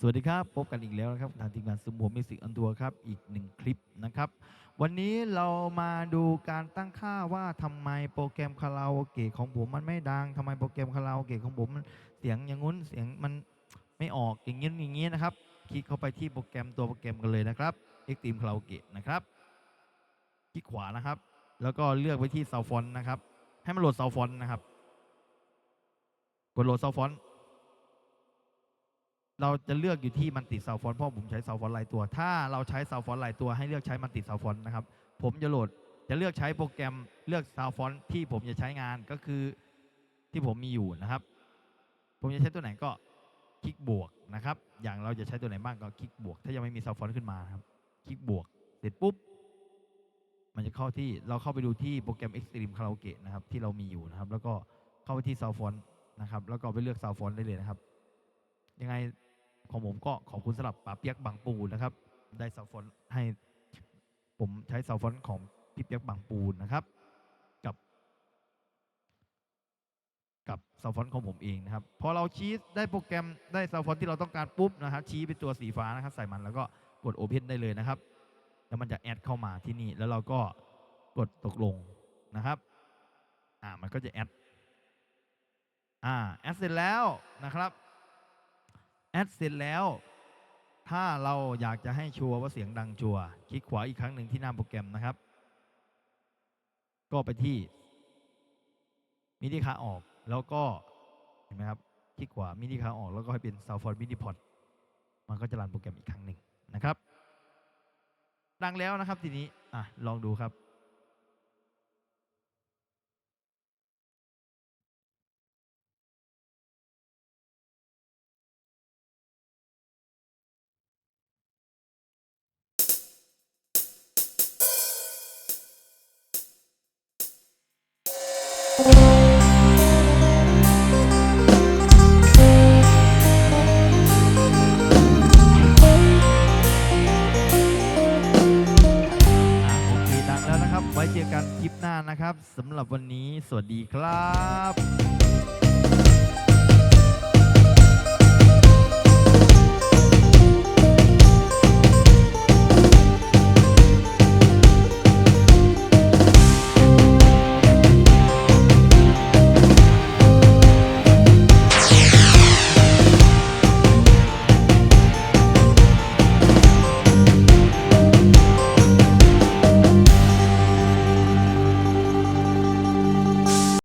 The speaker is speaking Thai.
สวัสดีครับ พบกันอีกแล้วนะครับทางทีมงานซูมหัวมิสิกอันทัวร์ครับ อีกหนึ่งคลิปนะครับ วันนี้เรามาดูการตั้งค่าว่าทำไมโปรแกรมคาราโอเกะของผมมันไม่ดังทำไมโปรแกรมคาราโอเกะของผมมันเสียงอย่างงู้นเสียงมันไม่ออกอย่างงี้อย่างงี้นะครับ คลิกเข้าไปที่โปรแกรมตัวโปรแกรมกันเลยนะครับ Extreme Karaoke นะครับ คลิกขวานะครับ แล้วก็เลือกไปที่ Sound Font นะครับ ให้มันโหลด Sound Font นะครับ กดโหลด Sound Font เราจะเลือกอยู่ที่มันติด Sound Font เพราะผมใช้ Sound Font หลายตัว ถ้าเราใช้ Sound Font หลายตัวให้เลือกใช้มันติด Sound Font นะครับ ผมจะโหลดจะเลือกใช้โปรแกรมเลือก Sound Font ที่ผมจะใช้งานก็คือที่ผมมีอยู่นะครับ ผมจะใช้ตัวไหนก็คลิกบวกนะครับ อย่างเราจะใช้ตัวไหนบ้างก็คลิกบวก ถ้ายังไม่มี Sound Font ขึ้นมาครับ คลิกบวก เสร็จปุ๊บ มันจะเข้าที่เราเข้าไปดูที่โปรแกรม Extreme Karaoke นะครับที่เรามีอยู่นะครับ แล้วก็เข้าไปที่ Sound Font นะครับ แล้วก็ไปเลือก Sound Font ได้เลยนะครับ ยังไง ของผมก็ขอบคุณสำหรับป๋าเปียกบางปูนะครับ ได้ Sound Font ให้ผมใช้ Sound Font ของพี่เปียกบางปูนะครับ กับ กับ Sound Font ของผมเองนะครับ พอเราชี้ได้โปรแกรมได้ Sound Font ที่เราต้องการปุ๊บนะครับ ชี้เป็นตัวสีฟ้านะครับ ใส่มันแล้วก็กด Open ได้เลยนะครับ แล้วมันจะแอดเข้ามาที่นี่ แล้วเราก็กดตกลงนะครับ อ่า มันก็จะแอด อ่า แอดเสร็จแล้วนะครับ แอดเสร็จแล้ว ถ้าเราอยากจะให้ชัวร์ว่าเสียงดังชัวร์คลิกขวาอีกครั้งหนึ่งที่หน้าโปรแกรมนะครับ ก็ไปที่มินิคาออกแล้วก็เห็นไหมครับคลิกขวามินิคาออกแล้วก็ให้เป็น s o u n d f o r Mini Pod มันก็จะรันโปรแกรมอีกครั้งหนึ่งนะครับ ดังแล้วนะครับทีนี้อะลองดูครับ ไว้เจอกันคลิปหน้านะครับสำหรับวันนี้สวัสดีครับ